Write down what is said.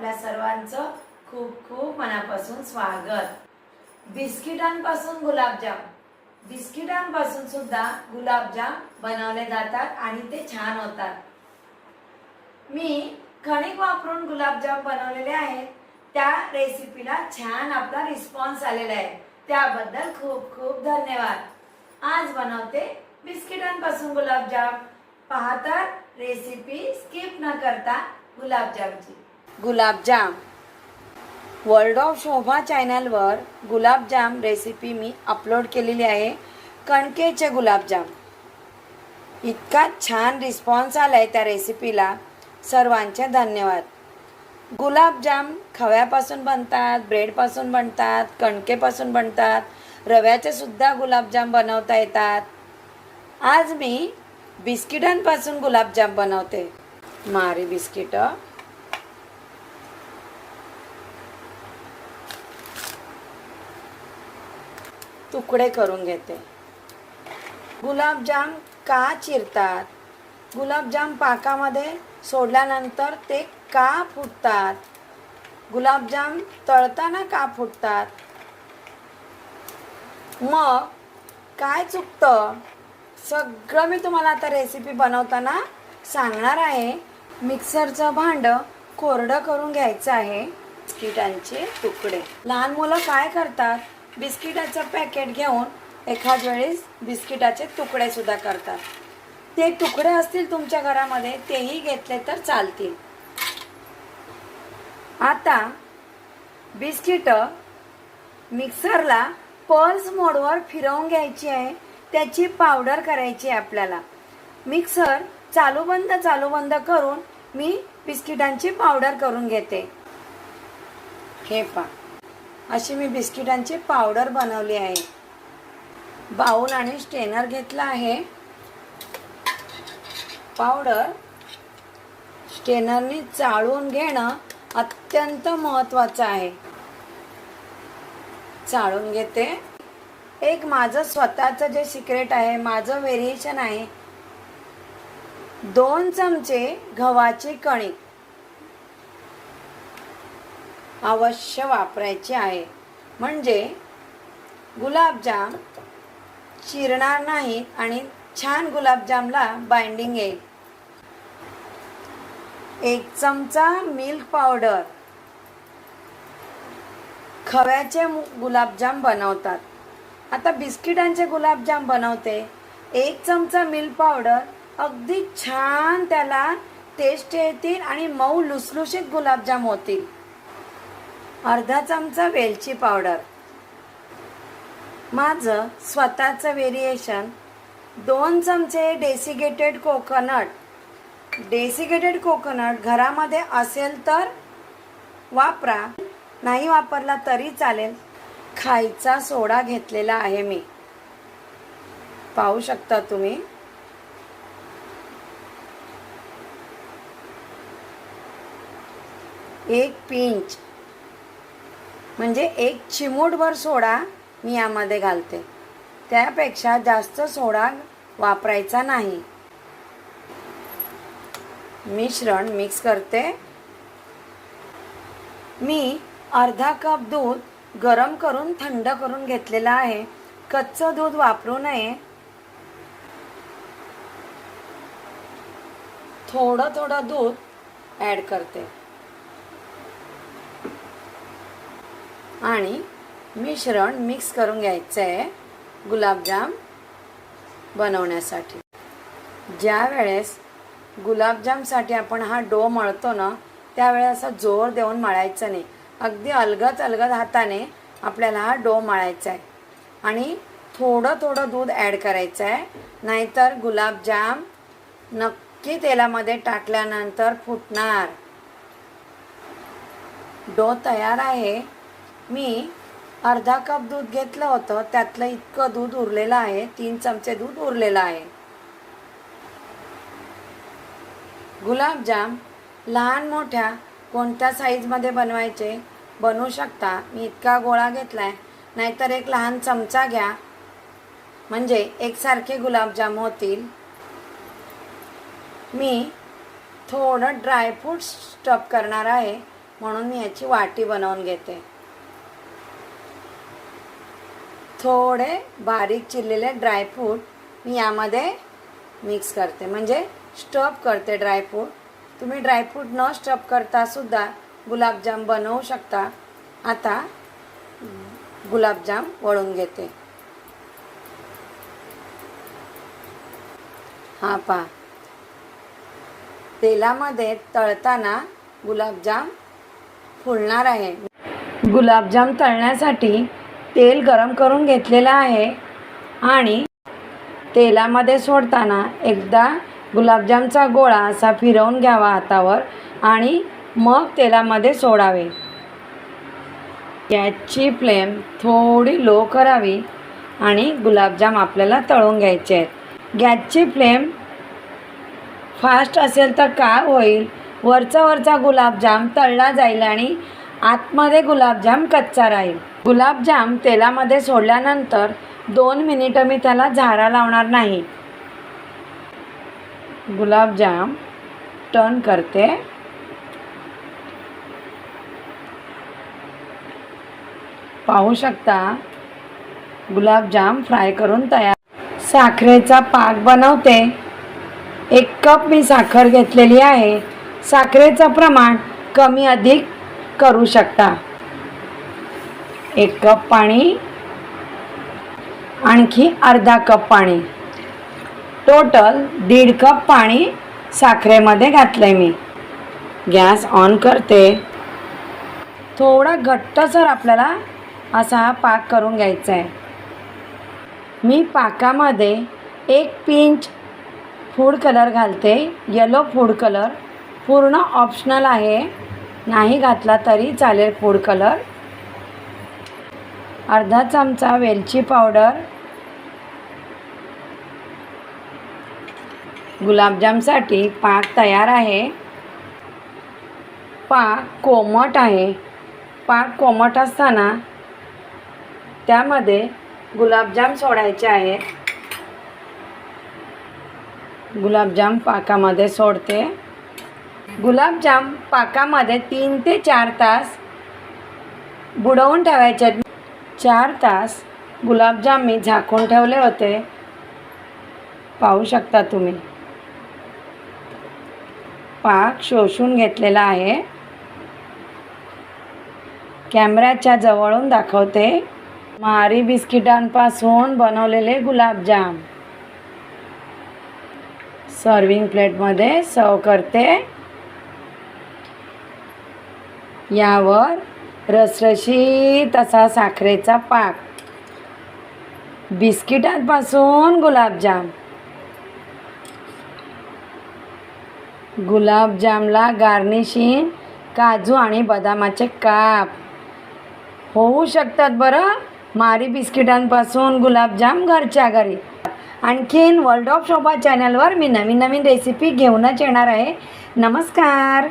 आपल्या सर्वांचं खूप खूप मनापासून स्वागत. बिस्किटांपासून गुलाबजाम. बिस्किटांपासून सुद्धा गुलाबजाम बनवले जातात आणि ते छान होतात. मी खणिक वापरून गुलाबजाम बनवलेले आहेत. त्या रेसिपीला छान आपला रिस्पॉन्स आलेला आहे. त्याबद्दल खूप खूप धन्यवाद. आज बनवते बिस्किटांपासून गुलाबजाम. पाहतात रेसिपी स्किप न करता गुलाबजामची. गुलाबजाम. वर्ल्ड ऑफ शोभा चॅनलवर गुलाबजाम रेसिपी मी अपलोड केलेली आहे. कणकेचे गुलाबजाम. इतका छान रिस्पॉन्स आला आहे त्या रेसिपीला सर्वांचे धन्यवाद. गुलाबजाम खव्यापासून बनतात ब्रेडपासून बनतात कणकेपासून बनतात. रव्याचे सुद्धा गुलाबजाम बनवता येतात. आज मी बिस्किटांपासून गुलाबजाम बनवते. मारी बिस्किटं. तुकडे करून घेते. गुलाबजाम का चिरतात? गुलाबजाम पाकामध्ये सोडल्यानंतर ते का फुटतात? गुलाबजाम तळताना का फुटतात? मग काय चुकतं? सगळं मी तुम्हाला आता रेसिपी बनवताना सांगणार आहे. मिक्सरचं भांडं कोरडं करून घ्यायचं आहे. बिस्किटांचे तुकडे. लहान मुलं काय करतात? बिस्किटाचं पॅकेट घेऊन एखाद वेळेस बिस्किटाचे तुकडे सुद्धा करतात. ते तुकडे असतील तुमच्या घरामध्ये तेही घेतले तर चालतील. आता बिस्किट मिक्सरला पल्स मोडवर फिरवून घ्यायची आहे. त्याची पावडर करायची आहे आपल्याला. मिक्सर चालू बंद चालू बंद करून मी बिस्किटांची पावडर करून घेते. हे पा अशी मी बिस्किटांची पावडर बनवली आहे. बाऊल आणि स्टेनर घेतला आहे. पावडर स्टेनरनी चाळून घेणं अत्यंत महत्त्वाचं आहे. चाळून घेते. एक माझं स्वतःचं जे सिक्रेट आहे माझं व्हेरिएशन आहे. दोन चमचे गव्हाची कणिक अवश्य वापरायची आहे. म्हणजे गुलाबजाम चिरणार नाही आणि छान गुलाबजामला बाइंडिंग येईल. एक चमचा मिल्क पावडर खव्याचे गुलाबजाम बनवतात. आता बिस्किटांचे गुलाबजाम बनवते. एक चमचा मिल्क पावडर अगदी छान त्याला टेस्ट येतील आणि मऊ लुसलुशीत गुलाबजाम होतील. अर्धा चमचा वेलची पावडर. माझं स्वतःचं व्हेरिएशन दोन चमचे डेसिगेटेड कोकोनट डेसिगेटेड कोकोनट घरामध्ये असेल तर वापरा नाही वापरला तरी चालेल. खायचा सोडा घेतलेला आहे मी. पाहू शकता तुम्ही? एक पिंच. म्हणजे एक चिमूटभर सोडा मी यामध्ये घालते. त्यापेक्षा जास्त सोडा वापरायचा नाही. मिश्रण मिक्स करते. मी अर्धा कप दूध गरम करून थंड करून घेतलेलं आहे. कच्चं दूध वापरू नये. थोडं थोडं दूध ॲड करते. आणि मिश्रण मिक्स करून घ्यायचं आहे गुलाबजाम बनवण्यासाठी. ज्या वेळेस गुलाबजामसाठी आपण हा डो मळतो ना त्यावेळेस असा जोर देऊन मळायचा नाही. अगदी अलगद अलगद हाताने आपल्याला हा डो मळायचा आहे आणि थोडं थोडं दूध ॲड करायचं आहे नाहीतर गुलाबजाम नक्की तेलामध्ये टाकल्यानंतर फुटणार. डो तयार आहे. मी अर्धा कप दूध घेतलं होतं. त्यातलं इतकं दूध उरलेलं आहे. तीन चमचे दूध उरलेलं आहे. गुलाबजाम लहान मोठ्या कोणत्या साईजमध्ये बनवायचे बनवू शकता? मी इतका गोळा घेतला आहे नाहीतर एक लहान चमचा घ्या. म्हणजे एकसारखे गुलाबजाम होतील. मी थोडं ड्रायफ्रूट स्टफ करणार आहे. म्हणून मी याची वाटी बनवून घेते. थोडे बारीक चिरलेले ड्रायफ्रूट मी यामध्ये मिक्स करते. म्हणजे स्टफ करते ड्रायफ्रूट तुम्ही ड्रायफ्रूट न स्टफ करता सुद्धा गुलाबजाम बनवू शकता. आता गुलाबजाम वळून घेते. हा पा तेलामध्ये तळताना गुलाबजाम फुलणार आहे. गुलाबजाम तळण्यासाठी तेल गरम करून घेतलेलं आहे आणि तेलामध्ये सोडताना एकदा गुलाबजामचा गोळा असा फिरवून घ्यावा हातावर आणि मग तेलामध्ये सोडावे. गॅसची फ्लेम थोडी लो करावी आणि गुलाबजाम आपल्याला तळून घ्यायचे आहेत. गॅसची फ्लेम फास्ट असेल तर काय होईल? वरचा वरचा गुलाबजाम तळला जाईल आणि आतमध्ये गुलाबजाम कच्चा राहील. गुलाबजाम तेलामध्ये सोडल्यानंतर दोन मिनिटं मी त्याला झारा लावणार नाही. गुलाबजाम टर्न करते. पाहू शकता गुलाबजाम फ्राय करून तयार. साखरेचा पाक बनवते. एक कप मी साखर घेतलेली आहे. साखरेचं प्रमाण कमी अधिक करू शकता. एक कप पाणी आणखी अर्धा कप पाणी. टोटल दीड कप पाणी साखरेमध्ये घातलं आहे मी. गॅस ऑन करते. थोडा घट्टसर आपल्याला असा हा पाक करून घ्यायचा आहे मी पाकामध्ये एक पिंच फूड कलर घालते. Yellow food colour. पूर्ण ऑप्शनल आहे. नाही घातला तरी चालेल फूड कलर. अर्धा चमचा वेलची पावडर गुलाबजामसाठी पाक तयार आहे. पाक कोमट आहे. पाक कोमट असताना त्यामध्ये गुलाबजाम सोडायचे आहेत गुलाबजाम पाकामध्ये सोडते. गुलाबजाम पाकामध्ये तीन ते चार तास बुडवून ठेवायचे. आहेत चार तास गुलाबजाम मी झाकून ठेवले होते. पाहू शकता तुम्ही. पाक शोषून घेतलेला आहे. कॅमेऱ्याच्या जवळून दाखवते. मारी बिस्किटांपासून बनवलेले गुलाबजाम. सर्विंग प्लेटमध्ये सर्व करते. यावर रसरशीत असा साखरेचा पाक. बिस्किटांपासून गुलाबजाम. गुलाबजामला गार्निशिंग काजू आणि बदामाचे काप. होऊ शकतात बरं? मारी बिस्किटांपासून गुलाबजाम घरच्या घरी. आणखीन वर्ल्ड ऑफ शोभा चॅनलवर मी नवीन नवीन रेसिपी घेऊनच येणार आहे. नमस्कार!